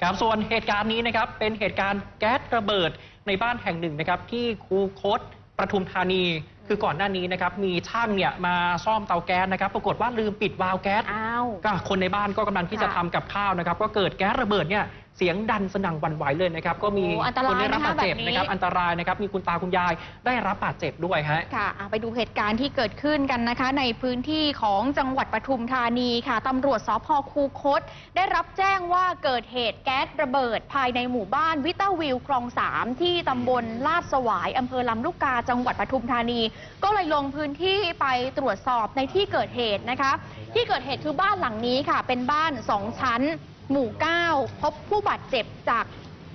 ครับส่วนเหตุการณ์นี้นะครับเป็นเหตุการณ์แก๊สระเบิดในบ้านแห่งหนึ่งนะครับที่คูคตปทุมธานี คือก่อนหน้านี้นะครับมีช่างเนี่ยมาซ่อมเตาแก๊สนะครับ ปรากฏว่าลืมปิดวาล์วแก๊สอ้าว ก็คนในบ้านก็กำลังที่จะค่ะ ทำกับข้าวนะครับ ก็เกิดแก๊สระเบิดเนี่ย เสียงดันสนั่นหวั่นไหวเลยนะครับ ก็มีโอ้อันตรายคนได้รับบาดเจ็บนะคะแบบนี้ นะครับ อันตรายนะครับ มีคุณตาคุณยายได้รับบาดเจ็บด้วยฮะ ค่ะอะ ไปดูเหตุการณ์ที่เกิดขึ้นกันนะคะ ในพื้นที่ของจังหวัดปทุมธานีค่ะตำรวจสพคูคต ได้รับแจ้งว่าเกิดเหตุแก๊สระเบิดภายในหมู่บ้านวิต้าวิวคลองสามที่ตำบลลาดสวายอำเภอลำลูกกาจังหวัดปทุมธานี ก็เลยลงพื้นที่ไปตรวจสอบในที่เกิดเหตุนะคะ ที่เกิดเหตุคือบ้านหลังนี้ค่ะ เป็นบ้านสองชั้น หมู่ 9 พบผู้บาดเจ็บจาก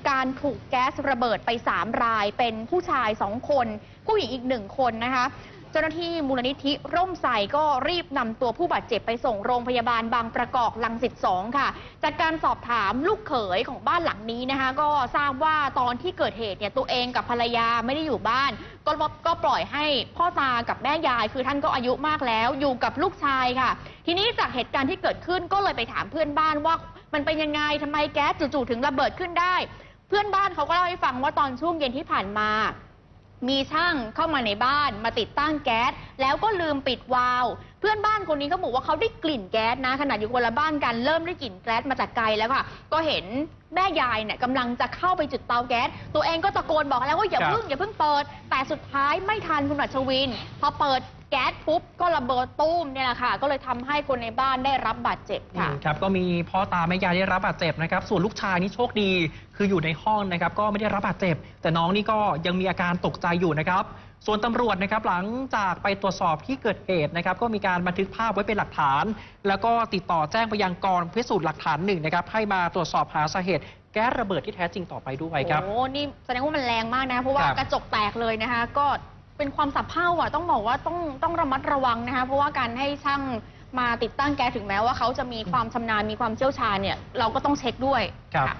การถูกแก๊สระเบิดไป 3 ราย เป็นผู้ชาย 2 คน ผู้หญิงอีก 1 คนนะคะ เจ้าหน้าที่มูลนิธิร่มใส่ก็รีบนำตัวผู้บาดเจ็บไปส่งโรงพยาบาลบางประกอบลังสิต2ค่ะ จากการสอบถามลูกเขยของบ้านหลังนี้นะคะ ก็ทราบว่าตอนที่เกิดเหตุเนี่ยตัวเองกับภรรยาไม่ได้อยู่บ้าน ก็ก็ปล่อยให้พ่อตากับแม่ยาย คือท่านก็อายุมากแล้วอยู่กับลูกชายค่ะ ทีนี้จากเหตุการณ์ที่เกิดขึ้นก็เลยไปถามเพื่อนบ้านว่า มันเป็นยังไงทำไมแก๊สจู่ๆถึงระเบิดขึ้นได้ เพื่อนบ้านเขาก็เล่าให้ฟังว่าตอนช่วงเย็นที่ผ่านมา มีช่างเข้ามาในบ้านมาติดตั้งแก๊ส แล้วก็ลืมปิดวาล์วเพื่อนบ้านคนนี้เขาบอกว่าเขาได้กลิ่นแก๊สนะขนาดอยู่คนละบ้านกันเริ่มได้กลิ่นแก๊สมาจากไกลแล้วค่ะ ก็เห็นแม่ยายเนี่ยกำลังจะเข้าไปจุดเตาแก๊ส ตัวเองก็ตะโกนบอกแล้วว่าอย่าครับ เพิ่งอย่าเพิ่งเปิด แต่สุดท้ายไม่ทันคุณรัชวิน พอเปิด ก๊สปุ๊บก็ระเบิดตุ้มเนี่ยแหละค่ะ ก็เลยทำให้คนในบ้านได้รับบาดเจ็บค่ะ อืมครับก็มีพ่อตาแม่ยายได้รับบาดเจ็บนะครับ ส่วนลูกชายนี่โชคดี คืออยู่ในห้องนะครับ ก็ไม่ได้รับบาดเจ็บ แต่น้องนี่ก็ยังมีอาการตกใจอยู่นะครับ ส่วนตำรวจนะครับหลังจากไปตรวจสอบที่เกิดเหตุนะครับ ก็มีการบันทึกภาพไว้เป็นหลักฐาน แล้วก็ติดต่อแจ้งไปยังกองพิสูจน์หลักฐานหนึ่งนะครับ ให้มาตรวจสอบหาสาเหตุ แก๊สระเบิดที่แท้จริงต่อไปด้วยครับ โอ้นี่แสดงว่ามันแรงมากนะ เพราะว่าครับ กระจกแตกเลยนะคะ ก็ เป็นความสับเพร่าอะต้องบอกว่าต้องต้องระมัดระวังนะคะเพราะว่าการให้ช่างมาติดตั้งแก๊สถึงแม้ว่าเขาจะมีความชำนาญมีความเชี่ยวชาญเนี่ยเราก็ต้องเช็คด้วยครับค่ะ